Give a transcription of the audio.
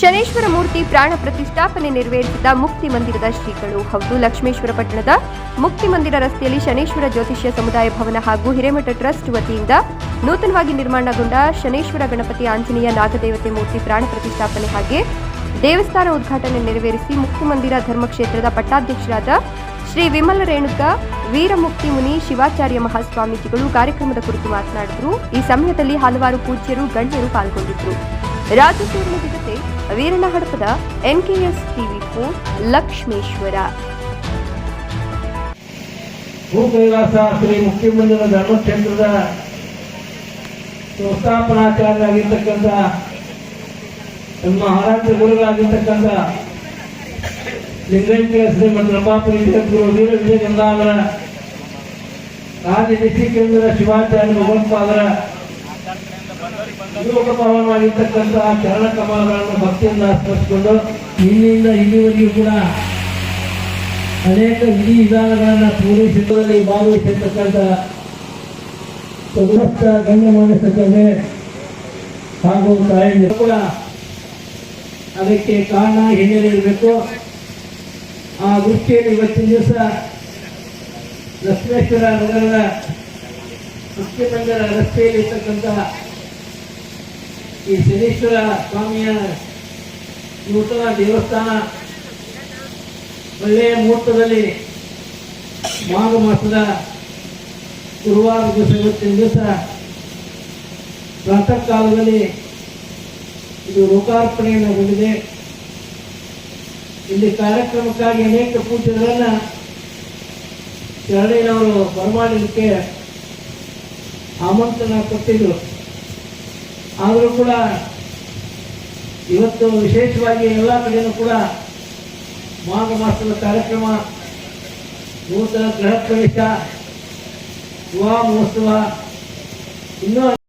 ಶನೇಶ್ವರ ಮೂರ್ತಿ ಪ್ರಾಣ ಪ್ರತಿಷ್ಠಾಪನೆ ನೆರವೇರಿಸಿದ ಮುಕ್ತಿ ಮಂದಿರದ ಶ್ರೀಗಳು. ಹೌದು, ಲಕ್ಷ್ಮೇಶ್ವರ ಪಟ್ಟಣದ ಮುಕ್ತಿ ಮಂದಿರ ರಸ್ತೆಯಲ್ಲಿ ಶನೇಶ್ವರ ಜ್ಯೋತಿಷ್ಯ ಸಮುದಾಯ ಭವನ ಹಾಗೂ ಹಿರೇಮಠ ಟ್ರಸ್ಟ್ ವತಿಯಿಂದ ನೂತನವಾಗಿ ನಿರ್ಮಾಣಗೊಂಡ ಶನೇಶ್ವರ ಗಣಪತಿ ಆಂಜನೇಯ ನಾಗದೇವತೆ ಮೂರ್ತಿ ಪ್ರಾಣ ಪ್ರತಿಷ್ಠಾಪನೆ ಹಾಗೆ ದೇವಸ್ಥಾನ ಉದ್ಘಾಟನೆ ನೆರವೇರಿಸಿ ಮುಕ್ತಿ ಮಂದಿರ ಧರ್ಮಕ್ಷೇತ್ರದ ಪಟ್ಟಾಧ್ಯಕ್ಷರಾದ ಶ್ರೀ ವಿಮಲ ರೇಣುಕ, ವೀರಮುಕ್ತಿ ಮುನಿ, ಶಿವಾಚಾರ್ಯ ಮಹಾಸ್ವಾಮೀಜಿಗಳು ಕಾರ್ಯಕ್ರಮದ ಕುರಿತು ಮಾತನಾಡಿದರು. ಈ ಸಮಯದಲ್ಲಿ ಹಲವಾರು ಪೂಜ್ಯರು, ಗಣ್ಯರು ಪಾಲ್ಗೊಂಡಿದ್ದರು. ರಾಜಸೂರಿನ ಜೊತೆ Veeran Hadapad NKS TV four Lakshmeshwar. Bhu Kailasa Shri ಮುಖ್ಯಮಂತ್ರಿ ಧರ್ಮಕ್ಷೇತ್ರದ ಸಂಸ್ಥಾಪನಾಚಾರ್ಯರಾಗಿರ್ತಕ್ಕಂಥ ನಮ್ಮ ಆರಾಧ್ಯ ಗುರುಗಳಾಗಿರ್ತಕ್ಕಂಥ ಲಿಂಗೈಕ್ಯ ಶ್ರೀಮಂತ ರಂಭಾಪುರಿ ಜಗದ್ಗುರು ವೀರ ವಿಜಯಗಂಗಾಧರ ರಾಜ ಕೇಂದ್ರದ ಶಿವಾಚಾರ್ಯ ಭಗವತ್ಪಾದರ ಭವನವಾಗಿರ್ತಕ್ಕಂಥ ಚರಣ ಕಮಲಗಳನ್ನು ಭಕ್ತಿಯಿಂದ ಸ್ಮರಿಸಿಕೊಂಡು ಇಲ್ಲಿಂದ ಇಲ್ಲಿವರೆಗೂ ಕೂಡ ಅನೇಕ ವಿಧಿ ವಿಧಾನಗಳನ್ನು ಪೂರೈಸುವುದರಲ್ಲಿ ಭಾಗವಹಿಸಿರ್ತಕ್ಕಂಥ ಸಮಸ್ತ ಗಣ್ಯಮಾನ್ಯ ಸಭೆ ಹಾಗೂ ತಾಯಿ ಕೂಡ ಅದಕ್ಕೆ ಕಾರಣ ಹಿನ್ನೆಲೆ ಇರಬೇಕು. ಆ ದೃಷ್ಟಿಯಲ್ಲಿ ಇವತ್ತಿನ ದಿವಸ ಲಕ್ಷ್ಮೇಶ್ವರ ನಗರದ ಮುಖ್ಯಮಂದಿರ ರಸ್ತೆಯಲ್ಲಿ ಇರ್ತಕ್ಕಂಥ ಈ ಶನೇಶ್ವರ ಸ್ವಾಮಿಯ ನೂತನ ದೇವಸ್ಥಾನ ಒಳ್ಳೆಯ ಮುಹೂರ್ತದಲ್ಲಿ ಮಾಘ ಮಾಸದ ಗುರುವಾರ ದಿವಸ ಇವತ್ತಿನ ದಿವಸ ಪ್ರಾತಃ ಕಾಲದಲ್ಲಿ ಇದು ಲೋಕಾರ್ಪಣೆಯನ್ನಗೊಂಡಿದೆ ಇಲ್ಲಿ ಕಾರ್ಯಕ್ರಮಕ್ಕಾಗಿ ಅನೇಕ ಪೂಜೆಗಳನ್ನು ಶರಣಯ್ಯನವರು ಬರಮಾಡಲಿಕ್ಕೆ ಆಮಂತ್ರಣ ಕೊಟ್ಟಿದ್ರು. ಆದರೂ ಕೂಡ ಇವತ್ತು ವಿಶೇಷವಾಗಿ ಎಲ್ಲ ಕಡೆಯೂ ಕೂಡ ಮಾಘ ಮಾಸದ ಕಾರ್ಯಕ್ರಮ, ನೂತನ ಗೃಹ ಪ್ರವೇಶ, ವಿವಾಹ ಮಹೋತ್ಸವ, ಇನ್ನೂ